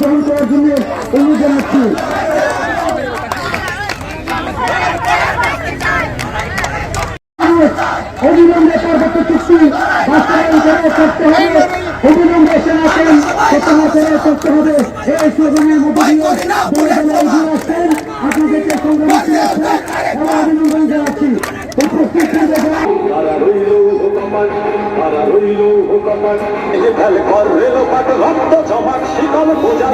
গ্রহণ করার জন্য অনুরোধ জানাচ্ছি। অবিলম্বে পার্বত্য চুক্তি বাস্তবায়ন করে করতে হবে। অবিলম্বে এসে আসেন ঘোষণা করে করতে হবে। এই স্লোগানের মধ্যে দিয়ে দলে দলে এগিয়ে আসছেন। আপনাদেরকে সংগ্রামী এবং অভিনন্দন জানাচ্ছি। উপস্থিত তারা রইল হুকমান এই যে ফেলে কর রেল পাট রক্ত জমাট শীতল পূজা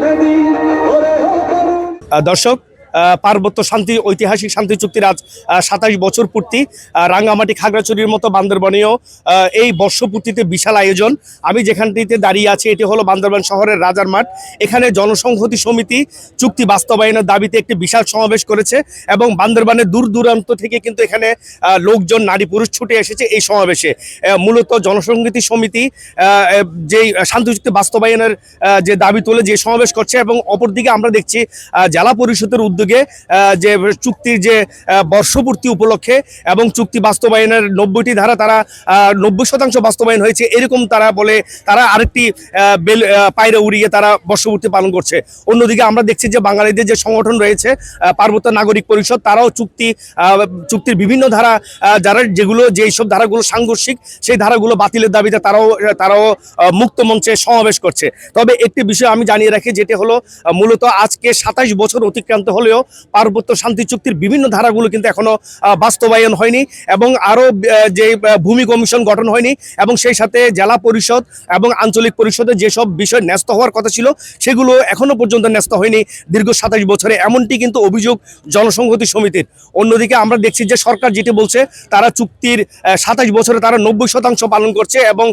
বেদি। ওরে ও তরুণ। আহ, দর্শক পার্বত্য শান্তি, ঐতিহাসিক শান্তি চুক্তির আজ সাতাশ বছর পূর্তি। রাঙ্গামাটি খাগড়াছড়ির মতো বান্দরবনেও এই বর্ষপূর্তিতে বিশাল আয়োজন। আমি যেখানটিতে দাঁড়িয়ে আছি, এটি হলো বান্দরবান শহরের রাজার মাঠ। এখানে জনসংহতি সমিতি চুক্তি বাস্তবায়নের দাবিতে একটি বিশাল সমাবেশ করেছে এবং বান্দরবানের দূর দূরান্ত থেকে কিন্তু এখানে লোকজন, নারী, পুরুষ ছুটে এসেছে এই সমাবেশে। মূলত জনসংহতি সমিতি যেই শান্তি চুক্তি বাস্তবায়নের যে দাবি তুলে যে সমাবেশ করছে এবং অপরদিকে আমরা দেখছি জেলা পরিষদের উদ্যোগে আহ, যে চুক্তির যে বর্ষপূর্তি উপলক্ষে এবং চুক্তি বাস্তবায়নের নব্বইটি ধারা তারা নব্বই শতাংশ বাস্তবায়ন হয়েছে এরকম তারা বলে তারা আরেকটি বেল পায়রা উড়িয়ে তারা বর্ষপূর্তি পালন করছে। অন্যদিকে আমরা দেখছি যে বাঙালিদের যে সংগঠন রয়েছে পার্বত্য নাগরিক পরিষদ তারাও চুক্তি চুক্তির বিভিন্ন ধারা যারা যেগুলো যেই সব ধারাগুলো সাংঘর্ষিক সেই ধারাগুলো বাতিলের দাবিতে তারাও তারাও মুক্ত মঞ্চে সমাবেশ করছে। তবে একটি বিষয় আমি জানিয়ে রাখি যেটি হলো মূলত আজকে সাতাশ বছর অতিক্রান্ত হলেও পার্বত্য শান্তি চুক্তির বিভিন্ন ধারাগুলো কিন্তু এখনও আহ, বাস্তবায়ন হয়নি এবং আরও যে ভূমি কমিশন গঠন হয়নি এবং সেই সাথে জেলা পরিষদ এবং আঞ্চলিক পরিষদের যেসব বিষয় ন্যস্ত হওয়ার কথা ছিল সেগুলো এখনও পর্যন্ত ন্যস্ত হয়নি দীর্ঘ সাতাশ বছরে। এমনটি কিন্তু অভিযোগ জনসংহতি সমিতির। অন্যদিকে আমরা দেখছি যে সরকার যেটি বলছে তারা চুক্তির সাতাশ বছরে তারা নব্বই শতাংশ পালন করছে এবং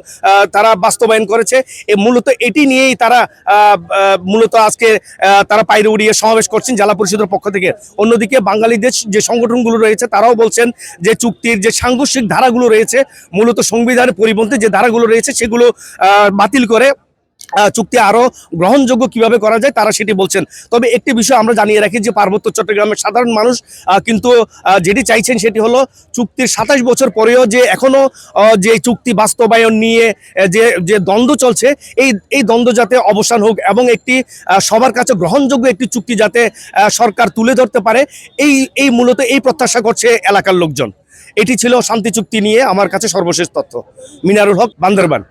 তারা বাস্তবায়ন করেছে। মূলত এটি নিয়েই তারা মূলত আজকে তারা পায়রে উড়িয়ে সমাবেশ করছেন জেলা পরিষদের পক্ষ থেকে। অন্যদিকে বাঙালিদের যে সংগঠনগুলো রয়েছে, তারাও বলছেন যে চুক্তির যে সাংঘর্ষিক ধারাগুলো রয়েছে, মূলত সংবিধানের পরিপন্থী যে ধারাগুলো রয়েছে, সেগুলো বাতিল করে চুক্তি আরও গ্রহণযোগ্য কীভাবে করা যায় তারা সেটি বলছেন। তবে একটি বিষয় আমরা জানিয়ে রাখি যে পার্বত্য চট্টগ্রামের সাধারণ মানুষ কিন্তু যেটি চাইছেন সেটি হলো চুক্তির সাতাশ বছর পরেও যে এখনও আহ, যে চুক্তি বাস্তবায়ন নিয়ে যে যে দ্বন্দ্ব চলছে এই এই দ্বন্দ্ব যাতে অবসান হোক এবং একটি সবার কাছে গ্রহণযোগ্য একটি চুক্তি যাতে সরকার তুলে ধরতে পারে এই এই মূলত এই প্রত্যাশা করছে এলাকার লোকজন। এটি ছিল শান্তি চুক্তি নিয়ে আমার কাছে সর্বশেষ তথ্য। মিনারুল হক বান্দরবান।